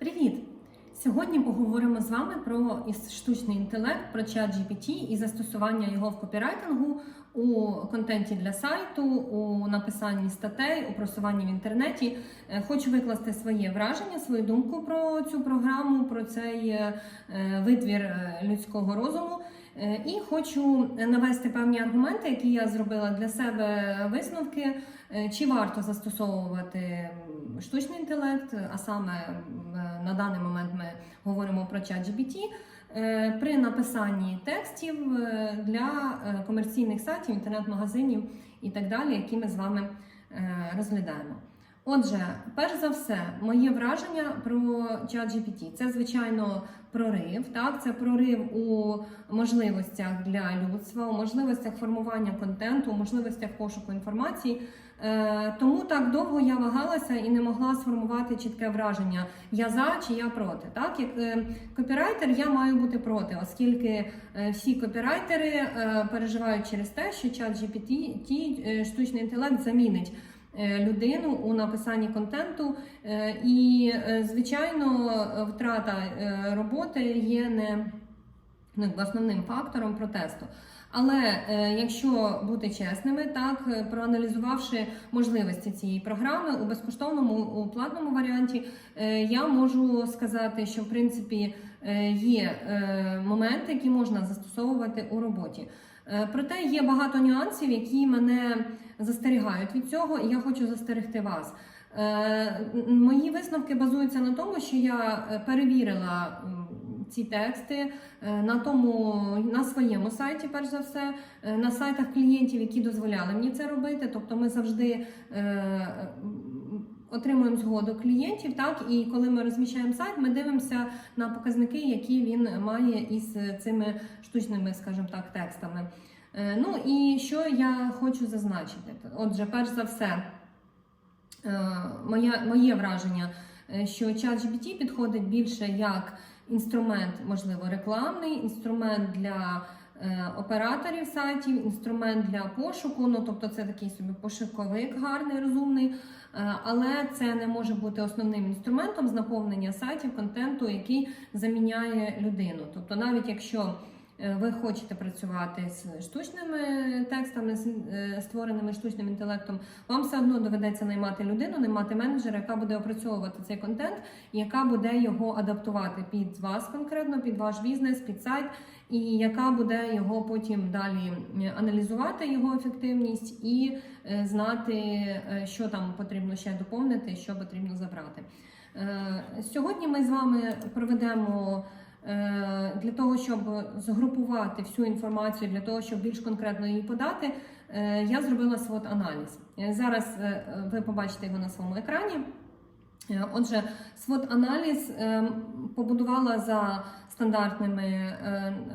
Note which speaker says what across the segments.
Speaker 1: Привіт! Сьогодні поговоримо з вами про штучний інтелект, про чат і застосування його в копірайтингу у контенті для сайту, у написанні статей, у просуванні в інтернеті. Е, Хочу викласти своє враження, свою думку про цю програму, про цей е, е, витвір людського розуму. Е, І хочу навести певні аргументи, які я зробила для себе висновки, е, чи варто застосовувати штучний інтелект, а саме е, на даний момент ми говоримо про чат GPT, е, при написанні текстів е, для е, комерційних сайтів, інтернет-магазинів і так далі, які ми з вами е, розглядаємо. Отже, перш за все, моє враження про ChatGPT – це звичайно прорив. Так, це прорив у можливостях для людства, у можливостях формування контенту, у можливостях пошуку інформації. Е, тому так довго я вагалася і не могла сформувати чітке враження: я за чи я проти. Так, як е, копірайтер, я маю бути проти, оскільки е, всі копірайтери переживають через те, що ті, е, штучний інтелект замінить людину у написанні контенту. Е, І, е, звичайно, е, втрата е, роботи є не ну, основним фактором протесту. Але е, якщо бути чесними, так е, проаналізувавши можливості цієї програми у безкоштовному у платному варіанті, е, я можу сказати, що в принципі е, є е, моменти, які можна застосовувати у роботі. Е, Проте є багато нюансів, які мене застерігають від цього, і я хочу застерегти вас. Е, Мої висновки базуються на тому, що я е, перевірила ці тексти на тому на своєму сайті, перш за все, на сайтах клієнтів, які дозволяли мені це робити. Тобто, ми завжди отримуємо згоду клієнтів. Так, і коли ми розміщаємо сайт, ми дивимося на показники, які він має із цими штучними, скажімо так, текстами. Е, Ну і що я хочу зазначити? Отже, перш за все. Е, моє, моє враження, е, що ChatGPT підходить більше як інструмент, можливо, рекламний, інструмент для операторів сайтів, інструмент для пошуку. Ну тобто, це такий собі пошуковик гарний, розумний. Е, Але це не може бути основним інструментом з наповнення сайтів контенту, який заміняє людину. Тобто, навіть якщо е, ви хочете працювати з штучними текстами, е, створеними штучним інтелектом, вам все одно доведеться наймати людину, наймати менеджера, яка буде опрацьовувати цей контент, яка буде його адаптувати під вас конкретно, під ваш бізнес, під сайт, і яка буде його потім далі е, аналізувати його ефективність і е, знати, е, що там потрібно ще доповнити, що потрібно забрати. Е, Сьогодні ми з вами проведемо. Е, Для того щоб згрупувати всю інформацію, для того щоб більш конкретно її подати, е, я зробила свот аналіз. Зараз е, ви побачите його на своєму екрані. Отже, свот аналіз побудувала за стандартними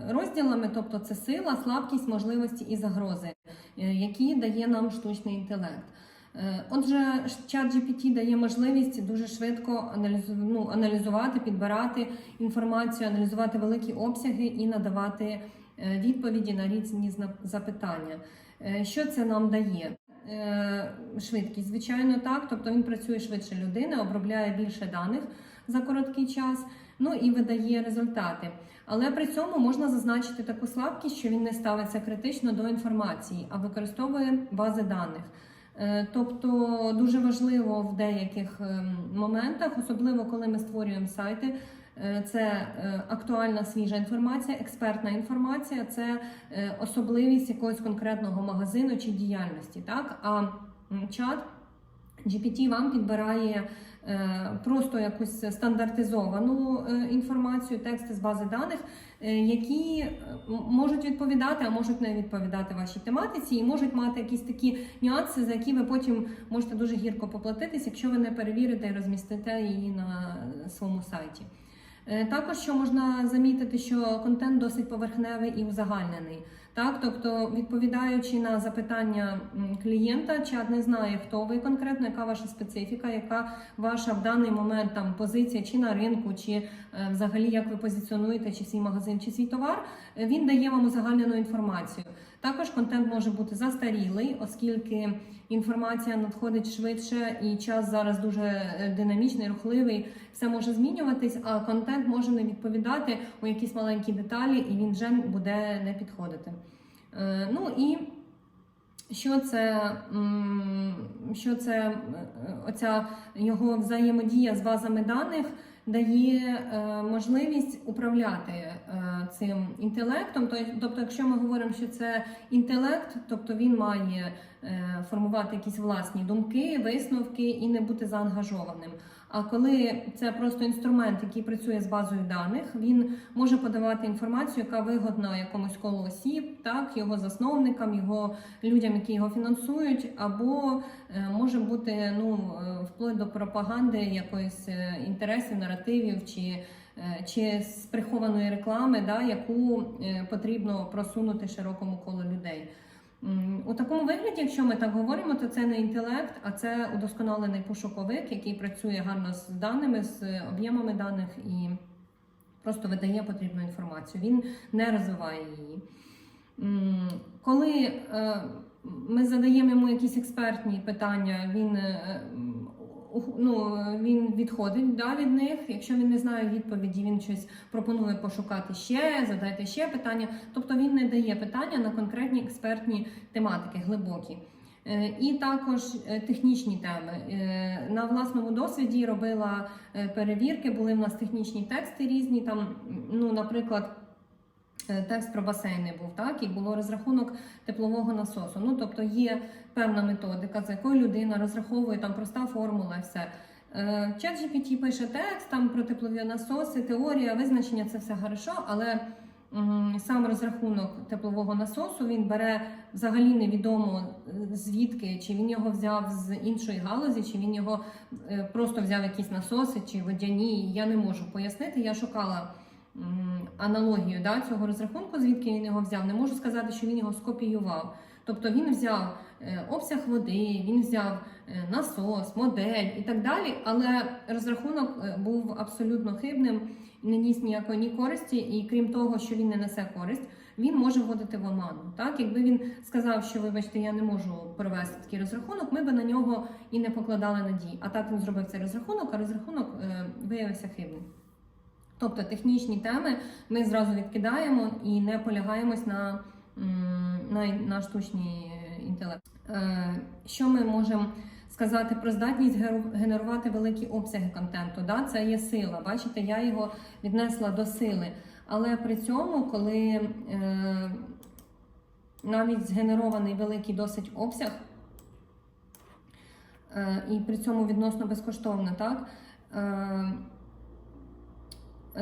Speaker 1: розділами, тобто це сила, слабкість, можливості і загрози, які дає нам штучний інтелект. Е, Отже, чат GPT дає можливість дуже швидко ну, аналізувати, підбирати інформацію, аналізувати великі обсяги і надавати е, відповіді на різні запитання. Е, Що це нам дає? Швидкість, звичайно, так. Тобто він працює швидше людини, обробляє більше даних за короткий час, ну і видає результати. Але при цьому можна зазначити таку слабкість, що він не ставиться критично до інформації, а використовує бази даних. Е, Тобто дуже важливо в деяких ем, моментах, особливо коли ми створюємо сайти. е, Це е, актуальна свіжа інформація, експертна інформація, це е, особливість якогось конкретного магазину чи діяльності. Так? А чат GPT вам підбирає е, просто якусь стандартизовану е, інформацію, тексти з бази даних, е, які е, можуть відповідати, а можуть не відповідати вашій тематиці, і можуть мати якісь такі нюанси, за які ви потім можете дуже гірко поплатитись, якщо ви не перевірите і розмістите її на е, своєму сайті. Е, Також що можна замітити, що контент досить поверхневий і узагальнений. Так, тобто, відповідаючи на запитання клієнта, чат не знає, хто ви конкретно, яка ваша специфіка, яка ваша в даний момент там позиція чи на ринку, чи е, взагалі як ви позиціонуєте чи свій магазин, чи свій товар. Е, Він дає вам узагальнену інформацію. Також контент може бути застарілий, оскільки інформація надходить швидше і час зараз дуже е, динамічний, рухливий, все може змінюватись, а контент може не відповідати у якісь маленькі деталі, і він вже буде не підходити. Е, Ну і що це, що це е, оця його взаємодія з базами даних дає е, можливість управляти е, цим інтелектом. Тобто, якщо ми говоримо, що це інтелект, тобто він має е, формувати якісь власні думки, висновки і не бути заангажованим. А коли це просто інструмент, який працює з базою даних, він може подавати інформацію, яка вигодна якомусь колу осіб, так його засновникам, його людям, які його фінансують, або е, може бути ну е, вплоть до пропаганди якоїсь е, інтересів, наративів чи. Чи з прихованої реклами, да, яку потрібно просунути широкому колу людей. У такому вигляді, якщо ми так говоримо, то це не інтелект, а це удосконалений пошуковик, який працює гарно з даними, з об'ємами даних і просто видає потрібну інформацію. Він не розвиває її. Коли е, ми задаємо йому якісь експертні питання, він, е, ну, він відходить да, від них. Якщо він не знає відповіді, він щось пропонує пошукати ще, задайте ще питання. Тобто він не дає питання на конкретні експертні тематики, глибокі. Е, І також е, технічні теми. Е, На власному досвіді робила перевірки, були в нас технічні тексти різні. Там, ну, наприклад, текст про басейни був, так, і було розрахунок теплового насосу. Ну, тобто є певна методика, за якою людина розраховує там проста формула, і все. Е, Чат GPT пише текст там про теплові насоси, теорія, визначення це все хорошо, але сам розрахунок теплового насосу він бере взагалі невідомо е, звідки, чи він його взяв з іншої галузі, чи він його е, просто взяв якісь насоси чи водяні. Я не можу пояснити. Я шукала аналогію да, цього розрахунку, звідки він його взяв. Не можу сказати, що він його скопіював. Тобто він взяв е, обсяг води, він взяв е, насос, модель і так далі, але розрахунок е, був абсолютно хибним, не ніс ніякої ні користі, і крім того, що він не несе користь, він може вводити в оману. Так, якби він сказав, що вибачте, я не можу провести такий розрахунок, ми би на нього і не покладали надій. А так він зробив цей розрахунок, а розрахунок виявився хибним. Тобто технічні теми ми зразу відкидаємо і не полягаємось на, на, на штучний інтелект. Е, Що ми можемо сказати про здатність генерувати великі обсяги контенту? Да? Це є сила. Бачите, я його віднесла до сили. Але при цьому, коли е, навіть згенерований великий досить обсяг, е, і при цьому відносно безкоштовно, так?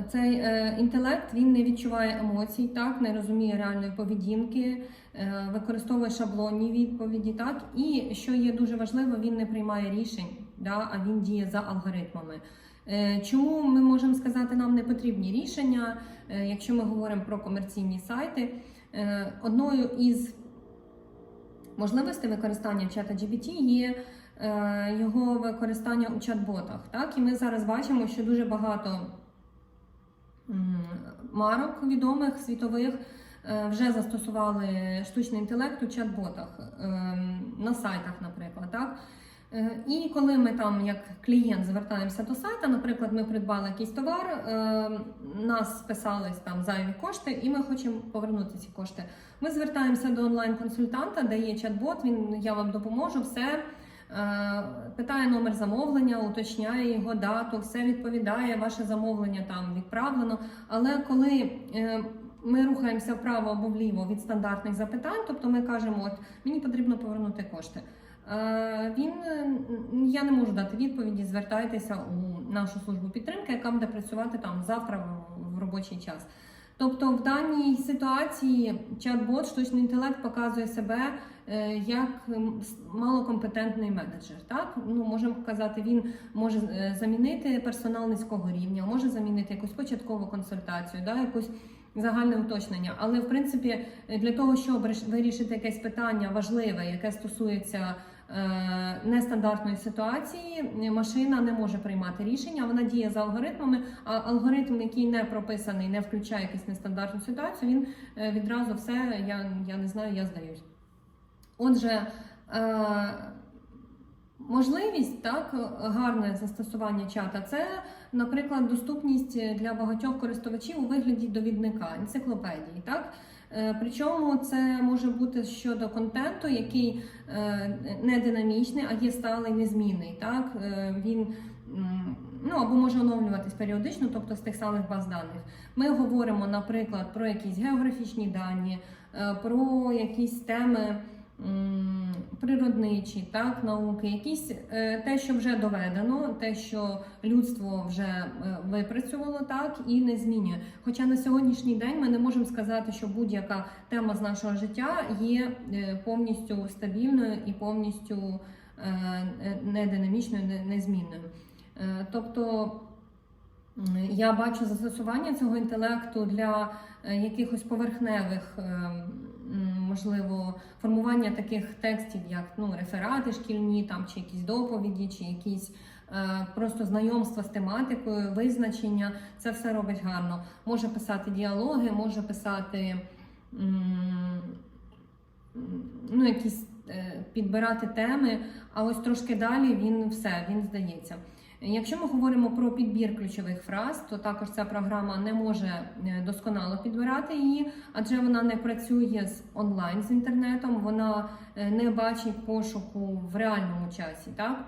Speaker 1: Цей е, інтелект він не відчуває емоцій, так не розуміє реальної поведінки, е, використовує шаблонні відповіді, так і що є дуже важливо, він не приймає рішень, да, а він діє за алгоритмами. Е, чому ми можемо сказати, нам не потрібні рішення, е, якщо ми говоримо про комерційні сайти? Е, одною із можливостей використання чата GPT є е, його використання у чат-ботах. Так, і ми зараз бачимо, що дуже багато марок відомих світових е, вже застосували штучний інтелект у чат-ботах ем, на сайтах, наприклад. Так? Е, І коли ми там, як клієнт, звертаємося до сайта, наприклад, ми придбали якийсь товар, е, нас списались там зайві кошти, і ми хочемо повернути ці кошти. Ми звертаємося до онлайн-консультанта, де є чат-бот, він я вам допоможу, все. Е, Питає номер замовлення, уточняє його дату, все відповідає, ваше замовлення там відправлено. Але коли е, ми рухаємося вправо або вліво від стандартних запитань, тобто ми кажемо, от мені потрібно повернути кошти. Е, Він я не можу дати відповіді. Звертайтеся у нашу службу підтримки, яка буде працювати там завтра в робочий час. Тобто, в даній ситуації чат-бот, штучний інтелект показує себе е, як малокомпетентний менеджер. Так ну можемо казати, він може е, замінити персонал низького рівня, може замінити якусь початкову консультацію, да, якусь загальне уточнення. Але в принципі, для того, щоб вирішити якесь питання важливе, яке стосується нестандартної ситуації, машина не може приймати рішення. Вона діє за алгоритмами. А алгоритм, який не прописаний, не включає якусь нестандартну ситуацію, він е, відразу все. Я, я не знаю, я здаюсь. Отже. Е, Можливість так гарне застосування чата це, наприклад, доступність для багатьох користувачів у вигляді довідника, енциклопедії. Так Е, причому це може бути щодо контенту, який е, не динамічний, а є сталий, незмінний. Так Е, він ну або може оновлюватись періодично, тобто з тих самих баз даних. Ми говоримо, наприклад, про якісь географічні дані, е, про якісь теми природничі, так, науки, якісь е, те, що вже доведено, те, що людство вже е, випрацювало, так і не змінює. Хоча на сьогоднішній день ми не можемо сказати, що будь-яка тема з нашого життя є е, повністю стабільною і повністю е, е, не динамічною, незмінною. Тобто я бачу застосування цього інтелекту для якихось поверхневих, е, м, можливо, формування таких текстів, як ну, реферати шкільні, там, чи якісь доповіді, чи якісь е, просто знайомства з тематикою, визначення. Це все робить гарно. Може писати діалоги, може писати ну, якісь е, підбирати теми, а ось трошки далі він все, він здається. Якщо ми говоримо про підбір ключових фраз, то також ця програма не може е, досконало підбирати її, адже вона не працює з онлайн з інтернетом, вона е, не бачить пошуку в реальному часі. Так?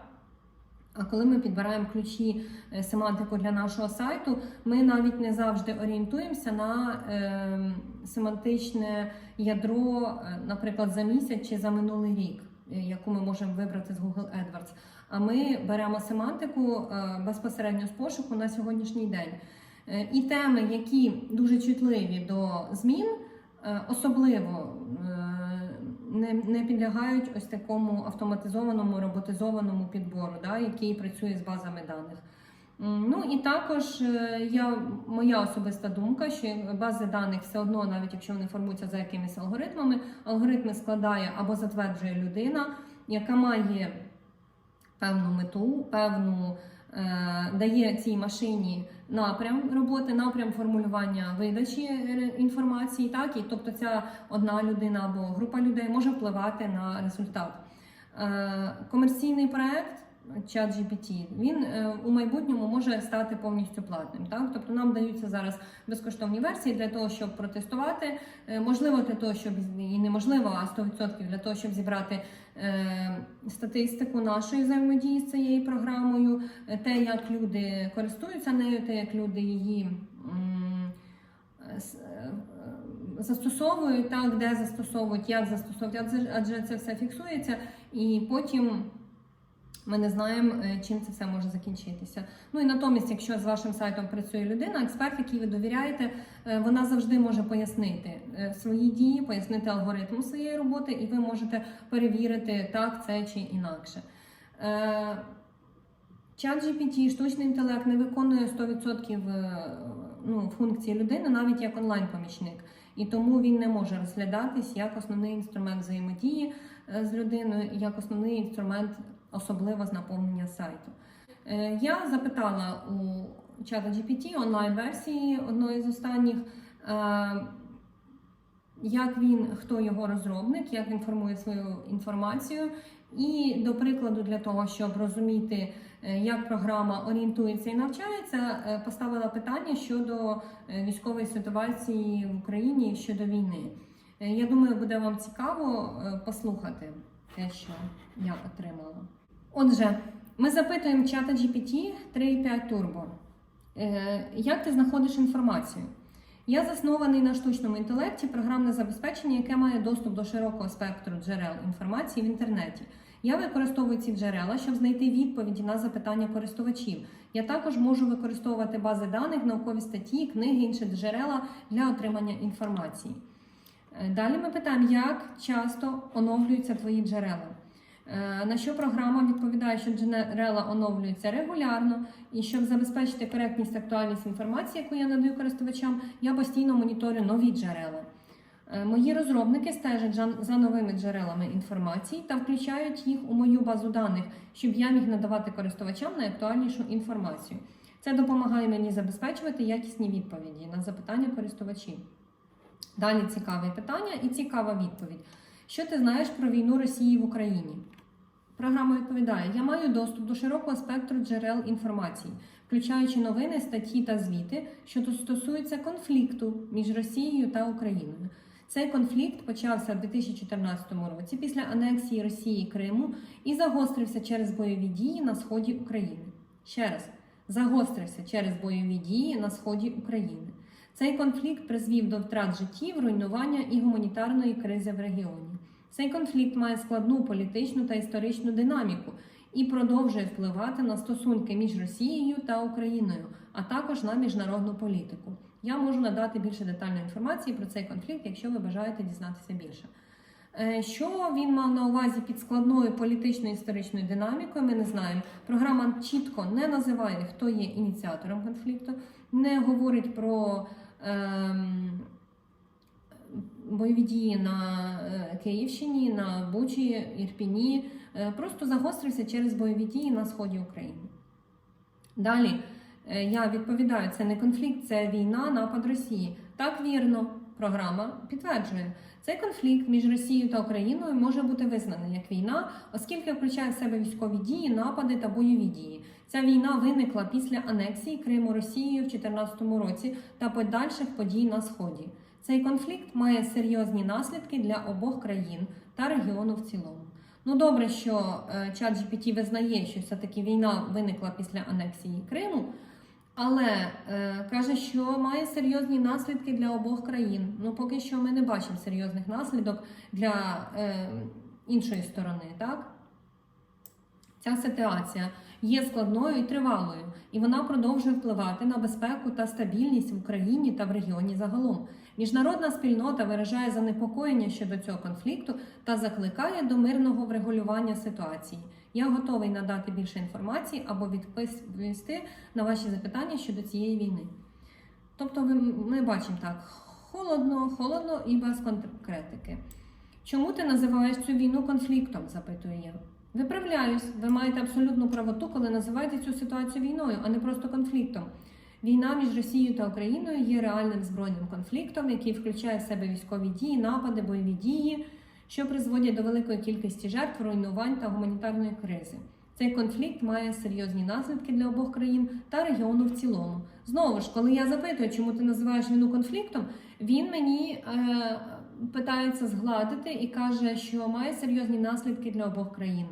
Speaker 1: А коли ми підбираємо ключі е, семантику для нашого сайту, ми навіть не завжди орієнтуємося на е, семантичне ядро, наприклад, за місяць чи за минулий рік, яку ми можемо вибрати з Google AdWords. А ми беремо семантику е, безпосередньо з пошуку на сьогоднішній день. Е, І теми, які дуже чутливі до змін, е, особливо не, не підлягають ось такому автоматизованому роботизованому підбору, да, який працює з базами даних. Ну і також я, моя особиста думка, що бази даних все одно, навіть якщо вони формуються за якимись алгоритмами, алгоритми складає або затверджує людина, яка має певну мету, певну е, дає цій машині напрям роботи, напрям формулювання видачі е, інформації, так і тобто ця одна людина або група людей може впливати на результат. Е, комерційний проект. ChatGPT, він е, у майбутньому може стати повністю платним. Так? Тобто нам даються зараз безкоштовні версії для того, щоб протестувати. Е, можливо, для того, щоб і неможливо, а 100% для того, щоб зібрати е, статистику нашої взаємодії з цією програмою, те, як люди користуються нею, те, як люди її. Застосовують так, де застосовують, як застосовують, адже це все фіксується, і потім ми не знаємо, е, чим це все може закінчитися. Ну і натомість, якщо з вашим сайтом працює людина, експерт, який ви довіряєте, е, вона завжди може пояснити е, свої дії, пояснити алгоритм своєї роботи, і ви можете перевірити так, це чи інакше. Чат GPT, штучний інтелект не виконує 100% е, ну, функції людини, навіть як онлайн-помічник. І тому він не може розглядатись як основний інструмент взаємодії з людиною, як основний інструмент, особливо з наповнення сайту. Е, Я запитала у чата GPT онлайн-версії одної з останніх, е, як він, хто його розробник, як він формує свою інформацію. І до прикладу, для того, щоб розуміти, е, як програма орієнтується і навчається, поставила питання щодо військової ситуації в Україні щодо війни. Я думаю, буде вам цікаво послухати те, що я отримала. Отже, ми запитуємо чата GPT 3.5 Turbo. Е, Як ти знаходиш інформацію? Я заснований на штучному інтелекті, програмне забезпечення, яке має доступ до широкого спектру джерел інформації в інтернеті. Я використовую ці джерела, щоб знайти відповіді на запитання користувачів. Я також можу використовувати бази даних, наукові статті, книги, інші джерела для отримання інформації. Е, Далі ми питаємо, як часто оновлюються твої джерела. Е, На що програма відповідає, що джерела оновлюються регулярно, і щоб забезпечити коректність актуальність інформації, яку я надаю користувачам, я постійно моніторю нові джерела. Е, Мої розробники стежать за новими джерелами інформації та включають їх у мою базу даних, щоб я міг надавати користувачам найактуальнішу інформацію. Це допомагає мені забезпечувати якісні відповіді на запитання користувачів. Далі цікаве питання і цікава відповідь. Що ти знаєш про війну Росії в Україні? Програма відповідає: Я маю доступ до широкого спектру джерел інформації, включаючи новини, статті та звіти, що стосуються конфлікту між Росією та Україною. Цей конфлікт почався в 2014 році після анексії Росії Криму і загострився через бойові дії на сході України. Ще раз, загострився через бойові дії на сході України. Цей конфлікт призвів до втрат життів, руйнування і гуманітарної кризи в регіоні. Цей конфлікт має складну політичну та історичну динаміку і продовжує впливати на стосунки між Росією та Україною, а також на міжнародну політику. Я можу надати більше детальної інформації про цей конфлікт, якщо ви бажаєте дізнатися більше. Е, Що він мав на увазі під складною політичною історичною динамікою, ми не знаємо. Програма чітко не називає, хто є ініціатором конфлікту, не говорить про ем, бойові дії на е, Київщині, на Бучі, Ірпіні. Е, Просто загострився через бойові дії на сході України. Далі е, я відповідаю, це не конфлікт, це війна, напад Росії. Так вірно, програма підтверджує. Цей конфлікт між Росією та Україною може бути визнаний як війна, оскільки включає в себе військові дії, напади та бойові дії. Ця війна виникла після анексії Криму Росією в 2014 році та подальших подій на сході. Цей конфлікт має серйозні наслідки для обох країн та регіону в цілому. Ну добре, що е, чат GPT визнає, що все-таки війна виникла після анексії Криму, але е, каже, що має серйозні наслідки для обох країн. Ну поки що ми не бачимо серйозних наслідок для е, іншої сторони, так? Ця ситуація є складною і тривалою, і вона продовжує впливати на безпеку та стабільність в Україні та в регіоні загалом. Міжнародна спільнота виражає занепокоєння щодо цього конфлікту та закликає до мирного врегулювання ситуації. Я готовий надати більше інформації або відповісти на ваші запитання щодо цієї війни. Тобто, ми бачимо так: холодно, холодно і без конкретики. Чому ти називаєш цю війну конфліктом? запитую я. Виправляюсь, ви маєте абсолютну правоту, коли називаєте цю ситуацію війною, а не просто конфліктом. Війна між Росією та Україною є реальним збройним конфліктом, який включає в себе військові дії, напади, бойові дії, що призводять до великої кількості жертв, руйнувань та гуманітарної кризи. Цей конфлікт має серйозні наслідки для обох країн та регіону в цілому. Знову ж, коли я запитую, чому ти називаєш війну конфліктом, він мені е, питається згладити і каже, що має серйозні наслідки для обох країн.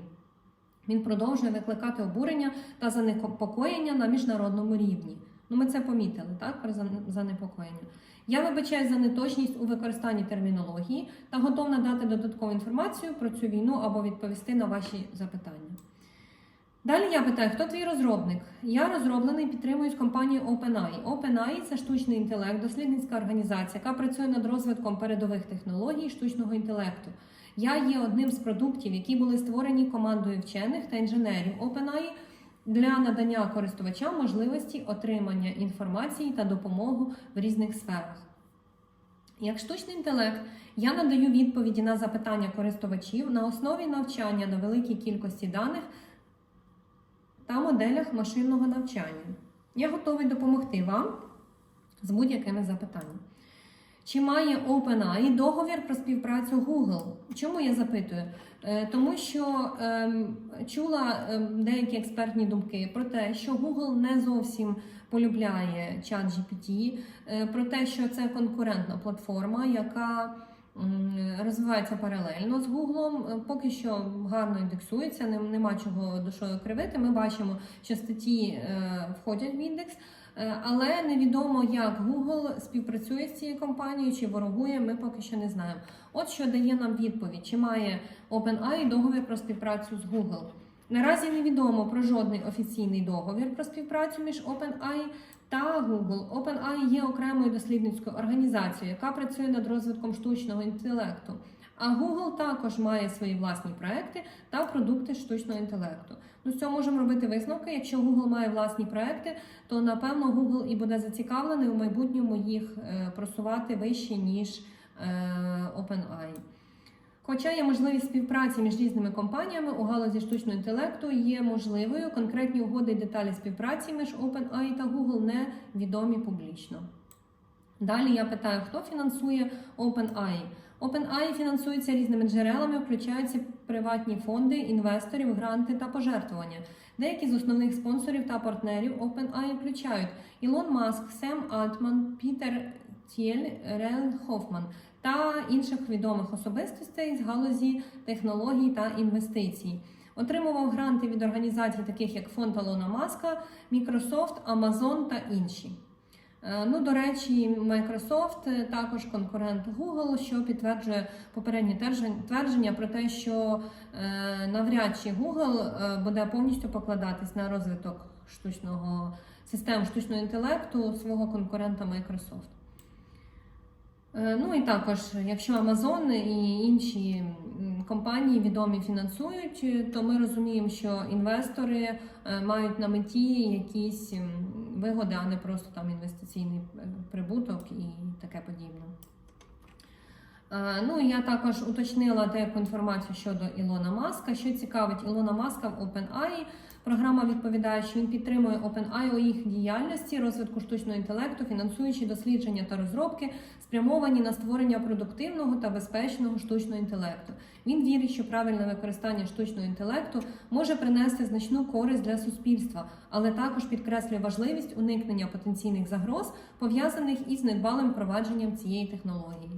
Speaker 1: Він продовжує викликати обурення та занепокоєння на міжнародному рівні. Ну, ми це помітили, так, про занепокоєння. Я вибачаю за неточність у використанні термінології та готов надати додаткову інформацію про цю війну або відповісти на ваші запитання. Далі я питаю, хто твій розробник? Я розроблений підтримують компанію OpenAI. OpenAI – це штучний інтелект, дослідницька організація, яка працює над розвитком передових технологій штучного інтелекту. Я є одним з продуктів, які були створені командою вчених та інженерів OpenAI для надання користувачам можливості отримання інформації та допомогу в різних сферах. Як штучний інтелект, я надаю відповіді на запитання користувачів на основі навчання на великій кількості даних та моделях машинного навчання. Я готовий допомогти вам з будь-якими запитаннями. Чи має OpenAI договір про співпрацю Google? Чому я запитую? Е, Тому що ем, чула ем, деякі експертні думки про те, що Google не зовсім полюбляє чат GPT, е, про те, що це конкурентна платформа, яка розвивається паралельно з Google, Е, поки що гарно індексується, нема чого душою кривити. Ми бачимо, що статті входять в індекс. Е, Але невідомо, як Google співпрацює з цією компанією чи ворогує, ми поки що не знаємо. От що дає нам відповідь, чи має OpenAI договір про співпрацю з Google. Наразі невідомо про жодний офіційний договір про співпрацю між OpenAI та Google. OpenAI є окремою дослідницькою організацією, яка працює над розвитком штучного інтелекту. А Google також має свої власні проекти та продукти штучного інтелекту. Ну, з цього можемо робити висновки. Якщо Google має власні проекти, то напевно Google і буде зацікавлений у майбутньому їх е, просувати вище ніж е, OpenAI. Хоча є можливість співпраці між різними компаніями у галузі штучного інтелекту, є можливою конкретні угоди і деталі співпраці між OpenAI та Google не відомі публічно. Далі я питаю, хто фінансує OpenAI? OpenAI фінансується різними джерелами, включаються приватні фонди, інвесторів, гранти та пожертвування. Деякі з основних спонсорів та партнерів OpenAI включають Ілон Маск, Сем Альтман, Пітер Тєль, Рен Хофман та інших відомих особистостей з галузі технологій та інвестицій. Отримував гранти від організацій, таких як Фонд Алона Маска, Microsoft, Amazon та інші. Е, Ну, до речі, Microsoft е, також конкурент Google, що підтверджує попередні твердження про те, що е, навряд чи Google буде повністю покладатись на розвиток штучного систем штучного інтелекту свого конкурента Microsoft. Ну і також, якщо Amazon і інші компанії відомі фіансують, е, то ми розуміємо, що інвестори мають на меті якісь вигоди, а не просто там інвестиційний е, прибуток і таке подібне. Е, Ну я також уточнила деяку інформацію щодо Ілона Маска. Що цікавить Ілона Маска в OpenAI, програма відповідає, що він підтримує OpenAI у їх діяльності, розвитку штучного інтелекту, фінансуючи дослідження та розробки, спрямовані на створення продуктивного та безпечного штучного інтелекту. Він вірить, що правильне використання штучного інтелекту може принести значну користь для суспільства, але також підкреслює важливість уникнення потенційних загроз, пов'язаних із недбалим впровадженням цієї технології.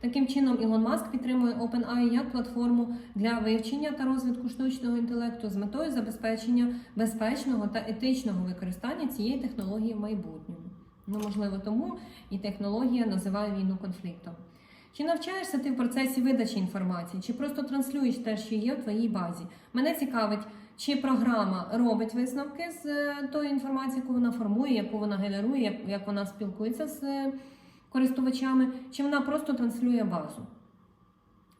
Speaker 1: Таким чином, Ілон Маск підтримує OpenAI як платформу для вивчення та розвитку штучного інтелекту з метою забезпечення безпечного та етичного використання цієї технології в майбутньому. Ну, можливо, тому і технологія називає війну конфліктом. Чи навчаєшся ти в процесі видачі інформації, чи просто транслюєш те, що є в твоїй базі? Мене цікавить, чи програма робить висновки з е, тої інформації, яку вона формує, яку вона генерує, як- вона спілкується з е, користувачами, чи вона просто транслює базу?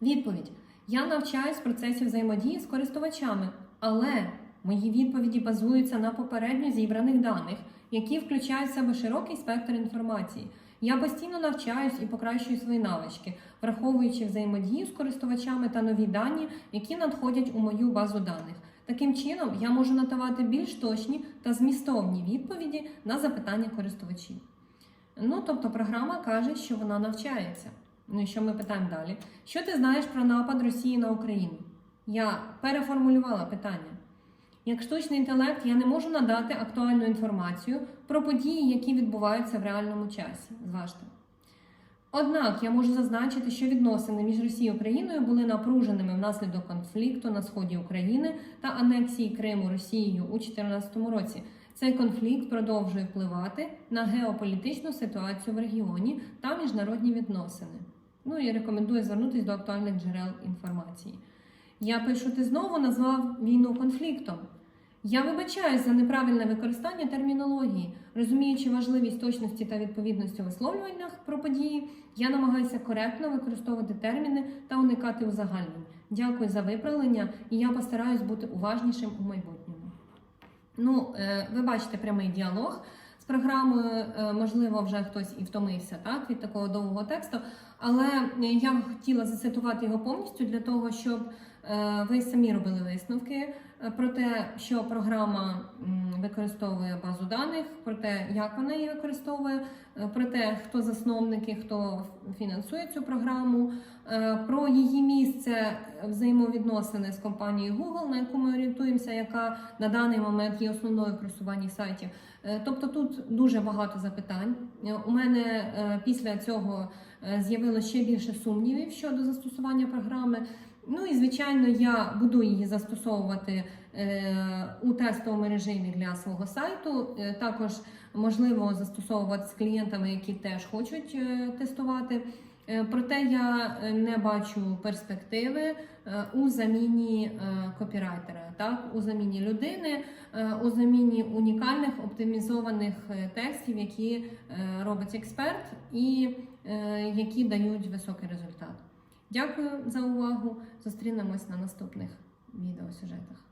Speaker 1: Відповідь: я навчаюсь в процесі взаємодії з користувачами, але мої відповіді базуються на попередньо зібраних даних, які включають в себе широкий спектр інформації. Я постійно навчаюсь і покращую свої навички, враховуючи взаємодію з користувачами та нові дані, які надходять у мою базу даних. Таким чином, я можу надавати більш точні та змістовні відповіді на запитання користувачів. Ну, тобто, програма каже, що вона навчається. Ну і що ми питаємо далі? Що ти знаєш про напад Росії на Україну? Я переформулювала питання. Як штучний інтелект, я не можу надати актуальну інформацію про події, які відбуваються в реальному часі. Зважте. Однак я можу зазначити, що відносини між Росією і Україною були напруженими внаслідок конфлікту на сході України та анексії Криму Росією у 2014 році. Цей конфлікт продовжує впливати на геополітичну ситуацію в регіоні та міжнародні відносини. Ну і рекомендую звернутися до актуальних джерел інформації. Я пишу, ти знову назвав війну конфліктом. Я вибачаюсь за неправильне використання термінології, розуміючи важливість точності та відповідності у висловлюваннях про події, я намагаюся коректно використовувати терміни та уникати узагальнень. Дякую за виправлення, і я постараюсь бути уважнішим у майбутньому. Ну, е, ви бачите прямий діалог з програмою. е, Можливо, вже хтось і втомився так від такого довгого тексту. Але я хотіла зацитувати його повністю для того, щоб е, ви самі робили висновки про те, що програма використовує базу даних, про те, як вона її використовує, е, про те, хто засновники, хто фінансує цю програму, е, про її місце взаємовідносини з компанією Google, на яку ми орієнтуємося, яка на даний момент є основною в просуванні сайтів. Е, Тобто тут дуже багато запитань. Е, У мене е, після цього е, з'явилося ще більше сумнівів щодо застосування програми. Ну і звичайно, я буду її застосовувати е, у тестовому режимі для свого сайту. Е, Також можливо застосовувати з клієнтами, які теж хочуть е, тестувати. Проте я не бачу перспективи у заміні копірайтера, так у заміні людини, у заміні унікальних оптимізованих текстів, які робить експерт, і які дають високий результат. Дякую за увагу. Зустрінемось на наступних відеосюжетах.